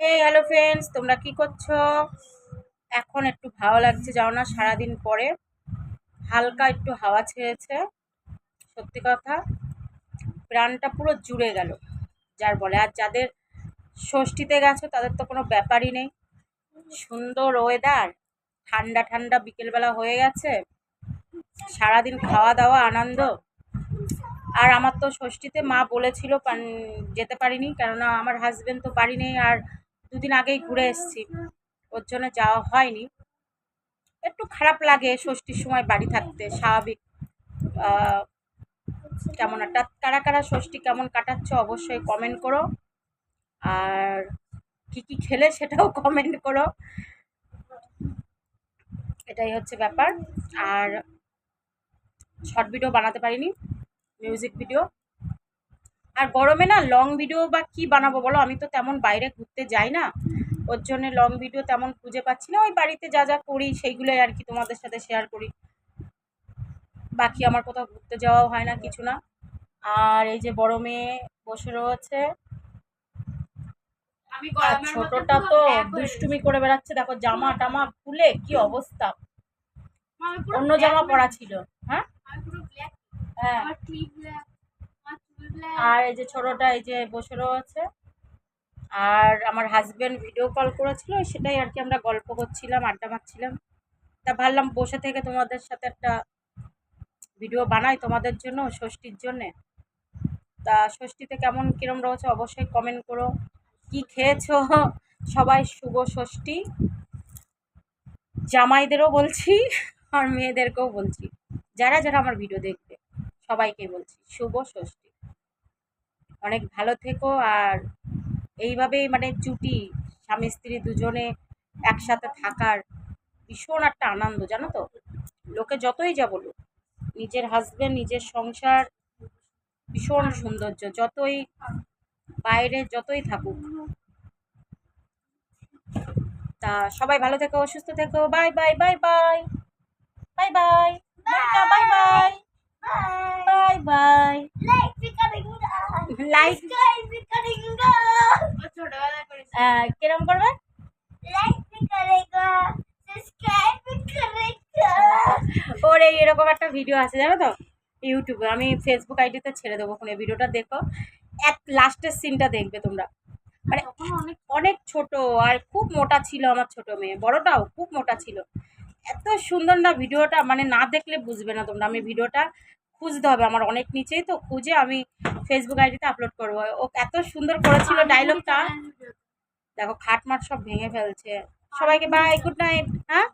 হে hello friends তোমরা কি করছ? এখন একটু ভালো লাগছে যাও না, সারাদিন পরে। হালকা একটু হাওয়া ছেড়েছে, সত্যি কথা। প্রাণটা পুরো জুড়ে গেল, যার বলে। আর যাদের ষষ্ঠীতে গেছো, তাদের তো কোনো ব্যাপারই নেই। সুন্দর ওয়েদার ঠান্ডা ঠান্ডা বিকেলবেলা হয়ে গেছে। সারাদিন খাওয়া দাওয়া, আনন্দ। আর আমার তো ষষ্ঠীতে মা বলেছিল যেতে পারিনি, কেননা আমার হাজব্যান্ড তো নেই, আর দুদিন আগেই ঘুরে এসেছি। ওর জন্য যাওয়া হয়নি। একটু খারাপ লাগে ষষ্ঠীর সময় বাড়ি থাকতে, স্বাভাবিক। কেমন একটা কারা কারা ষষ্ঠী কেমন কাটাচ্ছ অবশ্যই কমেন্ট করো। আর কি কি খেলে সেটাও কমেন্ট করো। এটাই হচ্ছে ব্যাপার। আর শর্ট ভিডিও বানাতে পারিনি মিউজিক ভিডিও আর গরমে না লং ভিডিও বা কি বানাবো বলো? আমি তো তেমন বাইরে ঘুরতে যাই না। ওর জন্য লং ভিডিও তেমন খুঁজে পাচ্ছি না। ওই বাড়িতে যা যা করি সেইগুলোই আর কি তোমাদের সাথে শেয়ার করি। বাকি আমার কোথাও ঘুরতে যাওয়াও হয় না কিছু না। আর এই যে বড় মেয়ে বসে রয়েছে। ছোটটা তো দুষ্টুমি করে বেড়াচ্ছে। দেখো জামা টামা খুলে কি অবস্থা? অন্য জামা পরা ছিল। হ্যাঁ? হ্যাঁ। আর এই যে ছোটটা এই যে বসে রয়েছে আর আমার হাজব্যান্ড ভিডিও কল করেছিল, সেটাই আর কি আমরা গল্প করছিলাম, আড্ডা মারছিলাম। তা ভাবলাম বসে থেকে তোমাদের সাথে একটা ভিডিও বানাই তোমাদের জন্য, ষষ্ঠীর জন্যে। তা ষষ্ঠীতে কেমন, কিরম রয়েছে অবশ্যই কমেন্ট করো। কি খেয়েছো? সবাই শুভ ষষ্ঠী। জামাইদেরও বলছি, আর মেয়েদেরকেও বলছি। যারা যারা আমার ভিডিও দেখবে সবাইকে বলছি, শুভ ষষ্ঠী। অনেক ভালো থেকো আর এইভাবেই মানে জুটি স্বামী স্ত্রী দুজনে একসাথে থাকার ভীষণ একটা আনন্দ জানো তো? লোকে যতই যা বলুক নিজের হাজবেন্ড নিজের সংসার ভীষণ সৌন্দর্য যতই বাইরে যতই থাকুক। তা সবাই ভালো থেকো সুস্থ থেকো bye bye bye bye. Bye bye bye. Bye. Bye bye. Like কিরম করবে? ওর এই এরকম একটা ভিডিও আছে জানো তো? ইউটিউবে আমি ফেসবুক আইডিতে ছেড়ে দেবো ওখানে ভিডিওটা দেখো। এক লাস্টের সিনটা দেখবে তোমরা। মানে অনেক ছোট আর খুব মোটা ছিল আমার ছোট মেয়ে। বড়টাও খুব মোটা ছিল। এত সুন্দর না ভিডিওটা মানে না দেখলে বুঝবে না তোমরা। আমি ভিডিওটা খুঁজতে হবে আমার অনেক নিচেই তো খুঁজে আমি ফেসবুক আইডিতে আপলোড করব। ও এত সুন্দর করেছিল ডায়লগটা দেখো খাট মাট সব ভেঙে ফেলছে। সবাইকে বাই গুড নাইট হ্যাঁ?